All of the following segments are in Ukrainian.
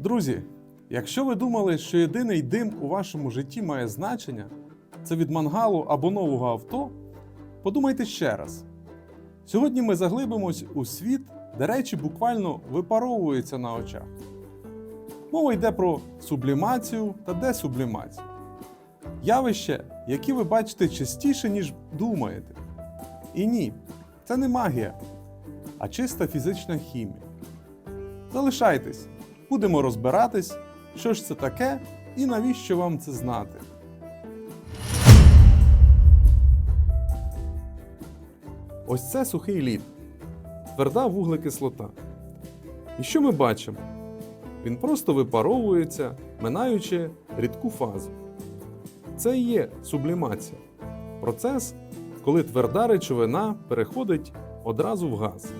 Друзі, якщо ви думали, що єдиний дим у вашому житті має значення, це від мангалу або нового авто, подумайте ще раз. Сьогодні ми заглибимось у світ, де речі буквально випаровуються на очах. Мова йде про сублімацію та десублімацію. Явище, які ви бачите частіше, ніж думаєте. І ні, це не магія, а чиста фізична хімія. Залишайтесь, будемо розбиратись, що ж це таке і навіщо вам це знати. Ось це сухий лід, тверда вуглекислота. І що ми бачимо? Він просто випаровується, минаючи рідку фазу. Це і є сублімація. Процес, коли тверда речовина переходить одразу в газ.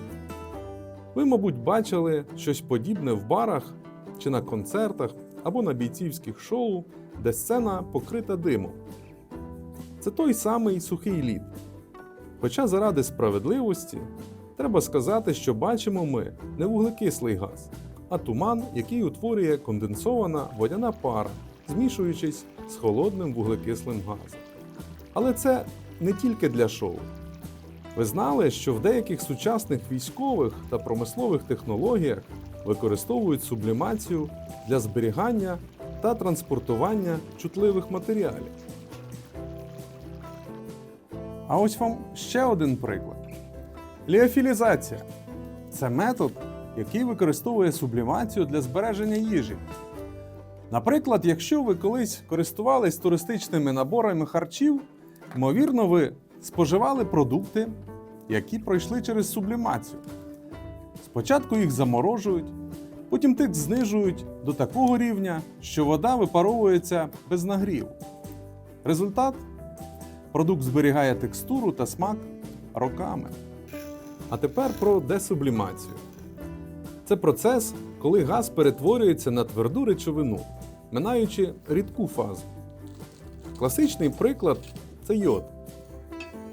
Ви, мабуть, бачили щось подібне в барах чи на концертах або на бійцівських шоу, де сцена покрита димом. Це той самий сухий лід. Хоча заради справедливості треба сказати, що бачимо ми не вуглекислий газ, а туман, який утворює конденсована водяна пара, змішуючись з холодним вуглекислим газом. Але це не тільки для шоу. Ви знали, що в деяких сучасних військових та промислових технологіях використовують сублімацію для зберігання та транспортування чутливих матеріалів. А ось вам ще один приклад: ліофілізація це метод, який використовує сублімацію для збереження їжі. Наприклад, якщо ви колись користувались туристичними наборами харчів, ймовірно, ви споживали продукти, які пройшли через сублімацію. Спочатку їх заморожують, потім тиск знижують до такого рівня, що вода випаровується без нагріву. Результат продукт зберігає текстуру та смак роками. А тепер про десублімацію. Це процес, коли газ перетворюється на тверду речовину, минаючи рідку фазу. Класичний приклад це йод.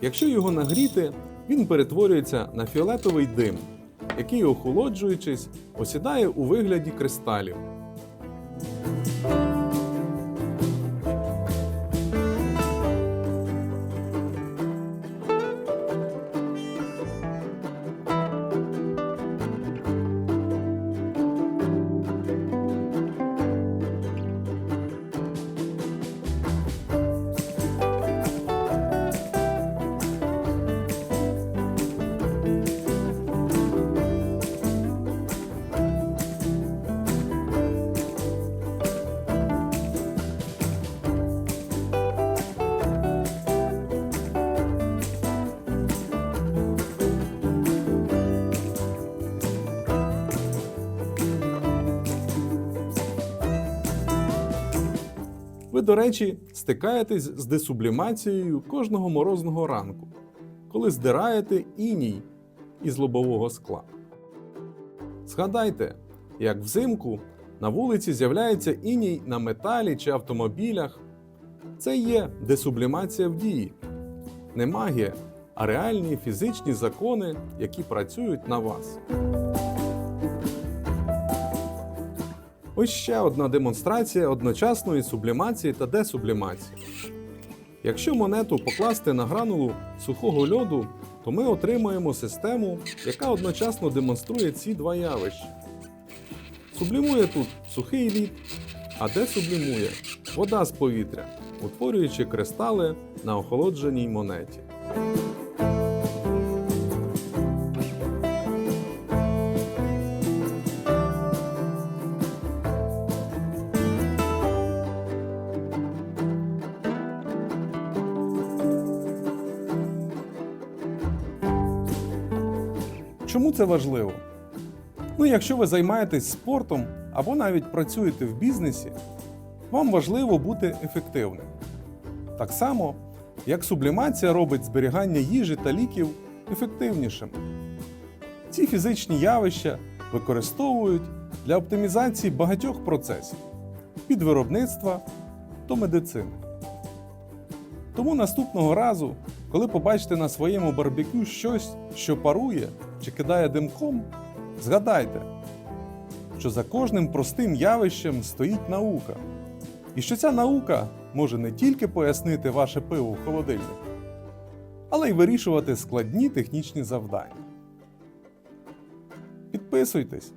Якщо його нагріти, він перетворюється на фіолетовий дим, який, охолоджуючись, осідає у вигляді кристалів. Ви, до речі, стикаєтесь з десублімацією кожного морозного ранку, коли здираєте іній із лобового скла. Згадайте, як взимку на вулиці з'являється іній на металі чи автомобілях. Це є десублімація в дії, не магія, а реальні фізичні закони, які працюють на вас. Ось ще одна демонстрація одночасної сублімації та десублімації. Якщо монету покласти на гранулу сухого льоду, то ми отримаємо систему, яка одночасно демонструє ці два явища. Сублімує тут сухий лід, а десублімує вода з повітря, утворюючи кристали на охолодженій монеті. Чому це важливо? Ну, якщо ви займаєтесь спортом або навіть працюєте в бізнесі, вам важливо бути ефективним. Так само, як сублімація робить зберігання їжі та ліків ефективнішим. Ці фізичні явища використовують для оптимізації багатьох процесів від виробництва до медицини. Тому наступного разу, коли побачите на своєму барбекю щось, що парує чи кидає димком, згадайте, що за кожним простим явищем стоїть наука, і що ця наука може не тільки пояснити ваше пиво в холодильнику, але й вирішувати складні технічні завдання. Підписуйтесь,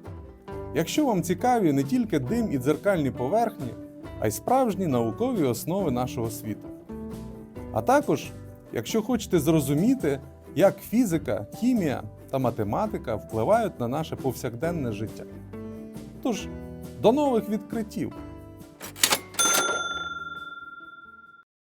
якщо вам цікаві не тільки дим і дзеркальні поверхні, а й справжні наукові основи нашого світу. А також, якщо хочете зрозуміти, як фізика, хімія та математика впливають на наше повсякденне життя. Тож, до нових відкриттів!